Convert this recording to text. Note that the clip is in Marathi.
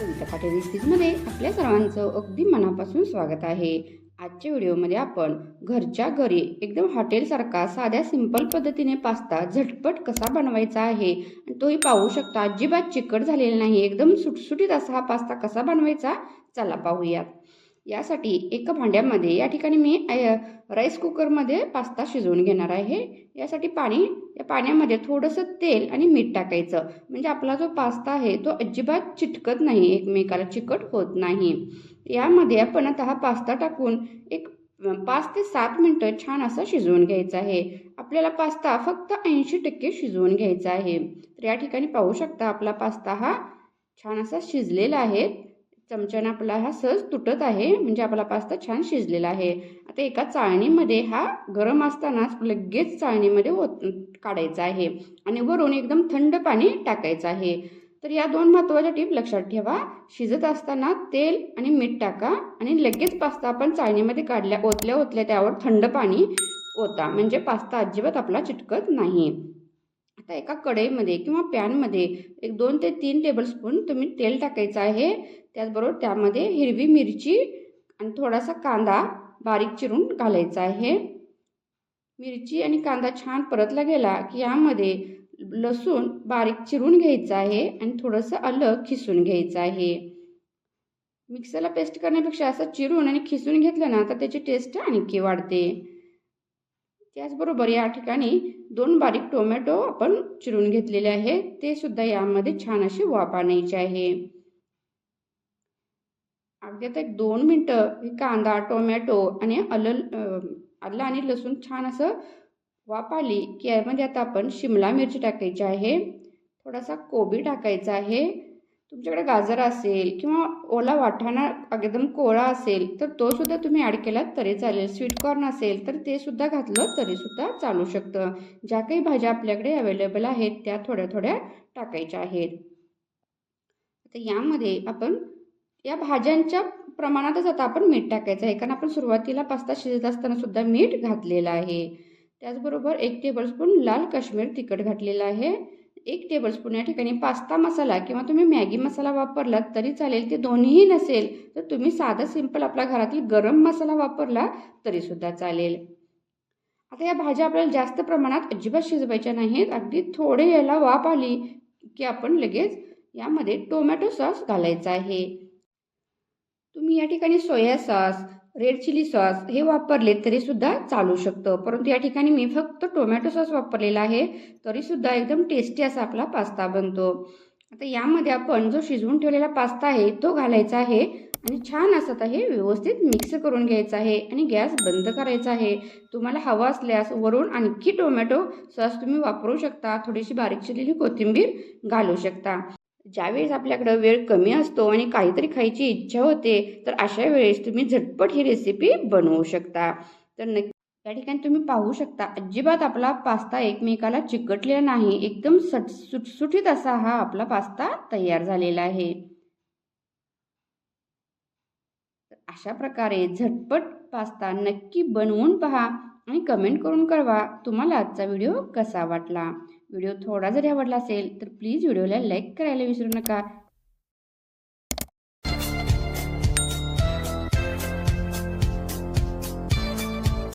कविता वीस तीसमध्ये आपल्या सर्वांचं अगदी मनापासून स्वागत आहे. आजच्या व्हिडिओमध्ये आपण घरच्या घरी एकदम हॉटेलसारखा साध्या सिंपल पद्धतीने पास्ता झटपट कसा बनवायचा आहे तोही पाहू शकता. अजिबात चिकट झालेला नाही एकदम सुटसुटीत असा हा पास्ता कसा बनवायचा? चला पाहूयात. यासाठी एका भांड्यामध्ये या ठिकाणी मी राईस कुकरमध्ये पास्ता शिजवून घेणार आहे. यासाठी पाणी या पाण्यामध्ये थोडंसं तेल आणि मीठ टाकायचं. म्हणजे आपला जो पास्ता आहे तो अजिबात चिटकत नाही एकमेकाला चिकट होत नाही. यामध्ये आपण आता हा पास्ता टाकून एक पाच ते सात मिनटं छान असं शिजवून घ्यायचं आहे. आपल्याला पास्ता फक्त ऐंशी टक्के शिजवून घ्यायचा आहे. तर या ठिकाणी पाहू शकता आपला पास्ता हा छान असा शिजलेला आहे. चमच्यानं आपला हा सहज तुटत आहे म्हणजे आपला पास्ता छान शिजलेला आहे. आता एका चाळणीमध्ये हा गरम असतानाच लगेच चाळणीमध्ये ओत काढायचा आहे आणि वरून एकदम थंड पाणी टाकायचं आहे. तर या दोन महत्त्वाच्या टीप लक्षात ठेवा. शिजत असताना तेल आणि मीठ टाका आणि लगेच पास्ता आपण चाळणीमध्ये काढल्या ओतल्या ओतल्या त्यावर थंड पाणी ओता म्हणजे पास्ता अजिबात आपला चिटकत नाही. आता एका कढईमध्ये किंवा पॅनमध्ये एक दोन ते तीन टेबलस्पून तुम्ही तेल टाकायचं आहे. त्याचबरोबर त्यामध्ये हिरवी मिरची आणि थोडासा कांदा बारीक चिरून घालायचा आहे. मिरची आणि कांदा छान परतला गेला की यामध्ये लसूण बारीक चिरून घ्यायचं आहे आणि थोडंसं आलं खिसून घ्यायचं आहे. मिक्सरला पेस्ट करण्यापेक्षा असं चिरून आणि खिसून घेतलं ना तर त्याची टेस्ट आणखी वाढते. त्याचबरोबर या ठिकाणी दोन बारीक टोमॅटो आपण चिरून घेतलेले आहे. ते सुद्धा यामध्ये छान असे वाफ आणायचे आहे. अगदी आता एक दोन मिनटं हे कांदा टोमॅटो आणि अलल आलं आणि लसूण छान असं वाफ आली की यामध्ये आता आपण शिमला मिरची टाकायची आहे. थोडासा कोबी टाकायचा आहे. तुमच्याकडे गाजर असेल किंवा ओला वाटाणा एकदम कोळा असेल तर तो सुद्धा तुम्ही ॲड केलात तरी चालेल. स्वीट कॉर्न असेल तर ते सुद्धा घातलं तरीसुद्धा चालू शकतं. ज्या काही भाज्या आपल्याकडे अवेलेबल आहेत त्या थोड्या थोड्या टाकायच्या आहेत. आता यामध्ये आपण या भाज्यांच्या प्रमाणातच आता आपण मीठ टाकायचं आहे. कारण आपण सुरुवातीला पास्ता शिजत असताना सुद्धा मीठ घातलेलं आहे. त्याचबरोबर एक टेबलस्पून लाल काश्मीर तिखट घातलेलं आहे. एक टेबलस्पून या ठिकाणी पास्ता मसाला किंवा तुम्ही मॅगी मसाला वापरलात तरी चालेल ते दोन्हीही नसेल तर तुम्ही साधा सिंपल आपल्या घरातील गरम मसाला वापरला तरीसुद्धा चालेल. आता या भाज्या आपल्याला जास्त प्रमाणात अजिबात शिजवायच्या नाहीत अगदी थोडे याला वाफ आली की आपण लगेच यामध्ये टोमॅटो सॉस घालायचा आहे. तुम्ही या ठिकाणी soya sauce red chilli sauce हे वापरले तरीसुद्धा चालू शकतं. परंतु या ठिकाणी मी फक्त टोमॅटो सॉस वापरलेला आहे तरीसुद्धा एकदम टेस्टी असा आपला पास्ता बनतो. आता यामध्ये आपण जो शिजवून ठेवलेला पास्ता आहे तो घालायचा आहे आणि छान असं आहे हे व्यवस्थित मिक्स करून घ्यायचा आहे आणि गॅस बंद करायचा आहे. तुम्हाला हवा असल्यास वरून आणखी टोमॅटो सॉस तुम्ही वापरू शकता. थोडीशी बारीक चिरलेली कोथिंबीर घालू शकता. ज्यावेळेस आपल्याकडं वेळ कमी असतो आणि काहीतरी खायची इच्छा होते तर अशा वेळेस तुम्ही झटपट ही रेसिपी बनवू शकता. तर नक्की या ठिकाणी तुम्ही पाहू शकता अजिबात आपला पास्ता एकमेकाला चिकटलेला नाही एकदम सट सुटसुटीत असा हा आपला पास्ता तयार झालेला आहे. अशा प्रकारे झटपट पास्ता नक्की बनवून पहा आणि कमेंट करून कळवा तुम्हाला आजचा व्हिडिओ कसा वाटला. व्हिडिओ थोडा जरी आवडला असेल तर प्लीज व्हिडिओला लाईक करायला विसरू नका.